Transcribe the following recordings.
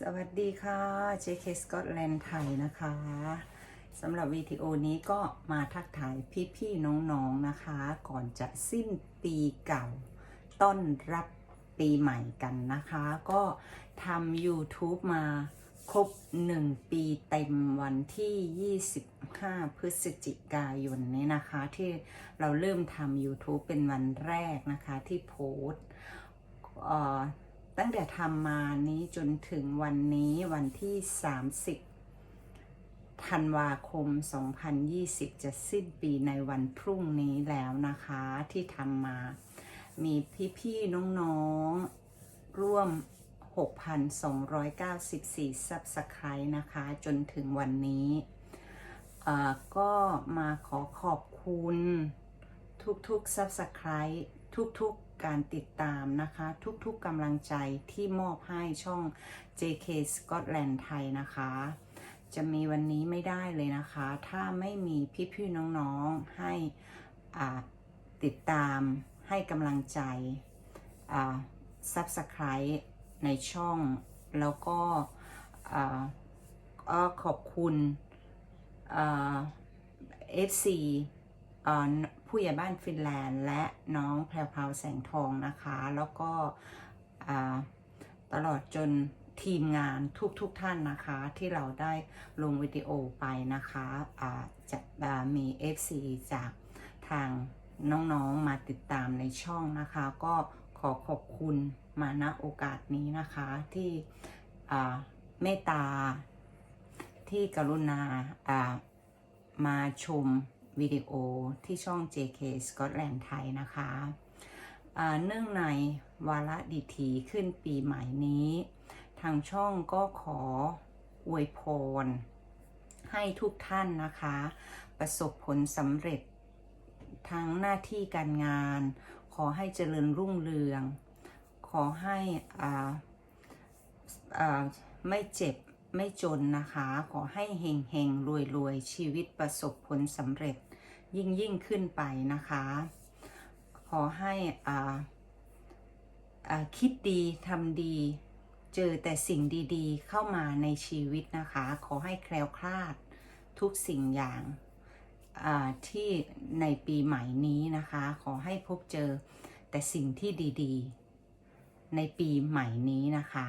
สวัสดีค่ะ JK Scotland ไทยนะคะสำหรับวิดีโอนี้ก็มาทักทายพี่ๆน้องๆนะคะ ก่อนจะสิ้นปีเก่า ต้อนรับปีใหม่กันนะคะ ก็ทำ YouTube มาครบ 1 ปีเต็มวันที่ 25 พฤศจิกายนนี้นะคะ ที่เราเริ่มทำ YouTube เป็นวันแรกนะคะที่โพส ตั้งแต่ทำมานี้จนถึงวันนี้วันที่ 30 ธันวาคม 2020 จะสิ้นปีในวันพรุ่งนี้แล้วนะคะที่ทำมา มีพี่ๆน้องๆร่วม 6,294 Subscribe นะคะ จนถึงวันนี้เอ่อก็มาขอขอบคุณทุกๆ Subscribe ทุกๆ การติดตามนะคะ ทุกๆกำลังใจที่มอบให้ช่อง JK Scotland ไทยนะคะ จะมีวันนี้ไม่ได้เลยนะคะ ถ้าไม่มีพี่ๆน้องๆให้ติดตามให้กำลังใจ Subscribe ในช่อง แล้วก็ขอบคุณอ่า FC เอ่อ ผู้ใหญ่บ้านฟินแลนด์ และน้องแพรวพาวแสงทองนะคะ แล้วก็ตลอดจนทีมงานทุกๆทท่านนะคะ ที่เราได้ลงวิดีโอไปนะคะอ่าจะอ่ามี FC จากทางน้องๆมาติดตามในช่องนะคะ ก็ขอขอบคุณมาณโอกาสนี้นะคะที่เมตตาที่กรุณามาชม วิดีโอที่ช่อง JK Scotland ไทยนะคะเนื่องในวาระดิถีขึ้นปีใหม่นี้ ทางช่องก็ขออวยพร ให้ทุกท่านนะคะ ประสบผลสำเร็จทั้งหน้าที่การงาน ขอให้เจริญรุ่งเรือง ขอให้อ่าอ่าไม่เจ็บ ไม่จนนะคะ ขอให้เฮงเฮงรวยรวยชีวิตประสบผลสำเร็จยิ่งยิ่งขึ้นไปนะคะ ขอให้อ่าคิดดีทำดี เจอแต่สิ่งดีๆ เข้ามาในชีวิตนะคะ ขอให้แคล้วคลาดทุกสิ่งอย่างอ่าที่ในปีใหม่นี้นะคะ ขอให้พบเจอแต่สิ่งที่ดี ๆ ในปีใหม่นี้นะคะ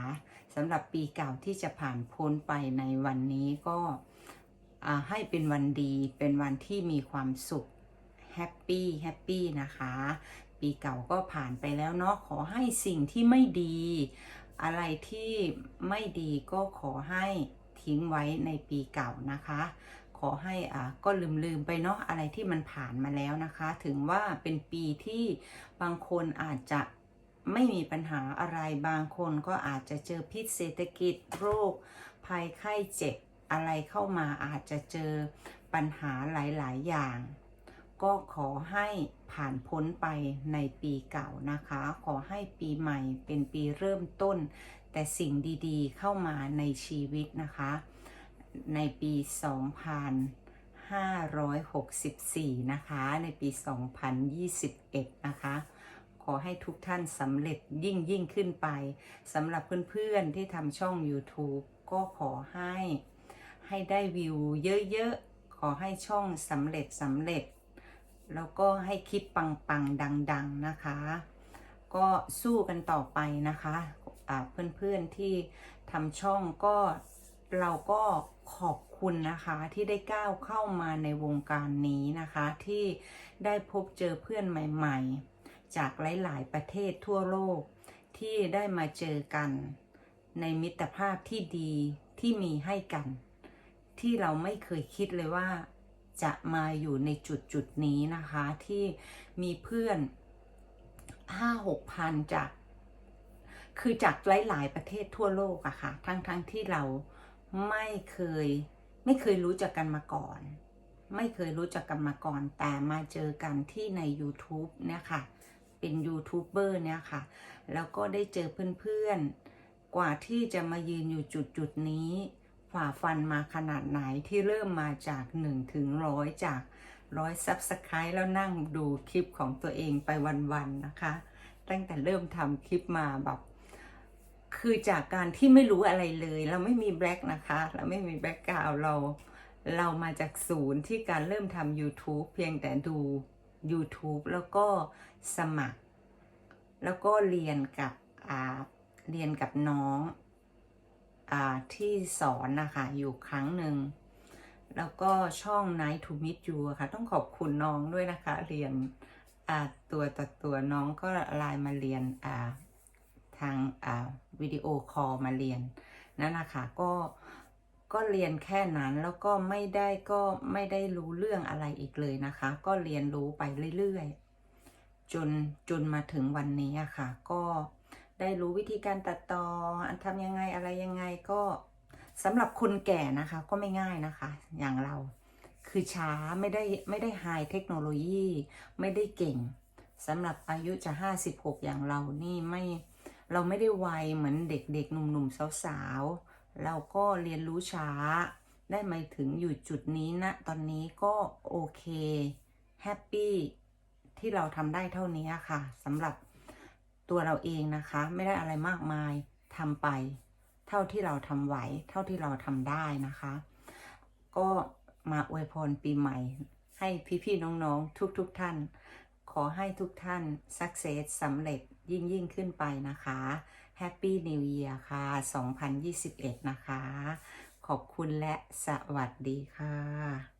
สำหรับปีเก่าที่จะผ่านพ้นไปในวันนี้ก็ให้เป็นวันดีเป็นวันที่มีความสุขแฮปปี้แฮปปี้นะคะ ปีเก่าก็ผ่านไปแล้วเนาะขอให้สิ่งที่ไม่ดี อะไรที่ไม่ดีก็ขอให้ทิ้งไว้ในปีเก่านะคะ ขอให้อ่าก็ลืมลืมไปเนาะอะไรที่มันผ่านมาแล้วนะคะ ถึงว่าเป็นปีที่บางคนอาจจะ ไม่มีปัญหาอะไรบางคนก็อาจจะเจอพิษเศรษฐกิจโรค ภัยไข้เจ็บอะไรเข้ามาอาจจะเจอปัญหาหลาย ๆ อย่าง ก็ขอให้ผ่านพ้นไปในปีเก่านะคะ ขอให้ปีใหม่เป็นปีเริ่มต้น แต่สิ่งดีๆ เข้ามาในชีวิตนะคะ ในปี 2564 นะคะ ในปี 2021 นะคะ ขอให้ทุกท่านสำเร็จยิ่งยิ่งขึ้นไปสำหรับเพื่อนๆที่ทำช่อง YouTube ก็ขอให้ ให้ได้วิวเยอะๆ ขอให้ช่องสำเร็จสำเร็จ แล้วก็ให้คลิปปังๆ ดัง ๆ นะคะ ก็สู้กันต่อไปนะคะอ่าเพื่อนๆที่ทำช่องก็เราก็ขอบคุณนะคะที่ได้ก้าวเข้ามาในวงการนี้นะคะ ที่ได้พบเจอเพื่อนใหม่ ๆ จากหลาย ๆ ประเทศทั่วโลกที่ได้มาเจอกัน ในมิตรภาพที่ดีที่มีให้กัน ที่เราไม่เคยคิดเลยว่า จะมาอยู่ในจุดจุดนี้นะคะที่มีเพื่อนห้าหกพันจาก คือจากหลาย ๆ ประเทศทั่วโลกอะค่ะ ทั้งๆทที่เราไม่เคยไม่เคยรู้จักกันมาก่อน ไม่เคยรู้จักกันมาก่อน แต่มาเจอกันที่ใน YouTube เนี่ยค่ะ เป็นยูทูบเบอร์เนี่ยค่ะ แล้วก็ได้เจอเพื่อนๆ กว่าที่จะมายืนอยู่จุดจุดๆนี้ฝ่าฟันมาขนาดไหนที่เริ่มมาจาก1ถึงร้อยจากร้อยซับสไครต์แล้วนั่งดูคลิปของตัวเองไปวันๆนะคะ ตั้งแต่เริ่มทำคลิปมาแบบคือจากการที่ไม่รู้อะไรเลย เราไม่มีแบล็กนะคะ เราไม่มีแบล็กกราวเรา เรามาจากศูนย์ที่การเริ่มทำ YouTube เพียงแต่ดู YouTube แล้วก็สมัคร แล้วก็เรียนกับเรียนกับน้องอที่สอนนะคะ อยู่ครั้งหนึ่ง แล้วก็ช่อง Night to Meet You ะค่ะ ต้องขอบคุณน้องด้วยนะคะ เรียนตัวต่อตัวน้องก็ไลน์มาเรียนทางวิดีโอคอลมาเรียนนั่นนะคะก็ ก็เรียนแค่นั้นแล้วก็ไม่ได้ก็ไม่ได้รู้เรื่องอะไรอีกเลยนะคะ ก็เรียนรู้ไปเรื่อยๆ จนจนมาถึงวันนี้อะค่ะ ก็ได้รู้วิธีการตัดต่อทำยังไงอะไรยังไงก็สำหรับคนแก่นะคะก็ไม่ง่ายนะคะ อย่างเรา คือช้าไม่ได้ไม่ได้ไฮเทคโนโลยีไม่ได้เก่งสำหรับอายุจะ 56 อย่างเรานี่ไม่เราไม่ได้ไวเหมือนเด็กๆหนุ่มๆสาวๆ เราก็เรียนรู้ช้า ได้มาถึงอยู่จุดนี้นะ ตอนนี้ก็โอเค แฮปปี้ที่เราทำได้เท่านี้ค่ะสำหรับตัวเราเองนะคะ ไม่ได้อะไรมากมายทำไป เท่าที่เราทำไหว เท่าที่เราทำได้นะคะ ก็มาอวยพรปีใหม่ ให้พี่ๆน้องๆ ทุกๆท่าน ขอให้ทุกท่าน success สำเร็จยิ่งยิ่งขึ้นไปนะคะ Happy New Year ค่ะ 2021 นะคะ ขอบคุณและสวัสดีค่ะ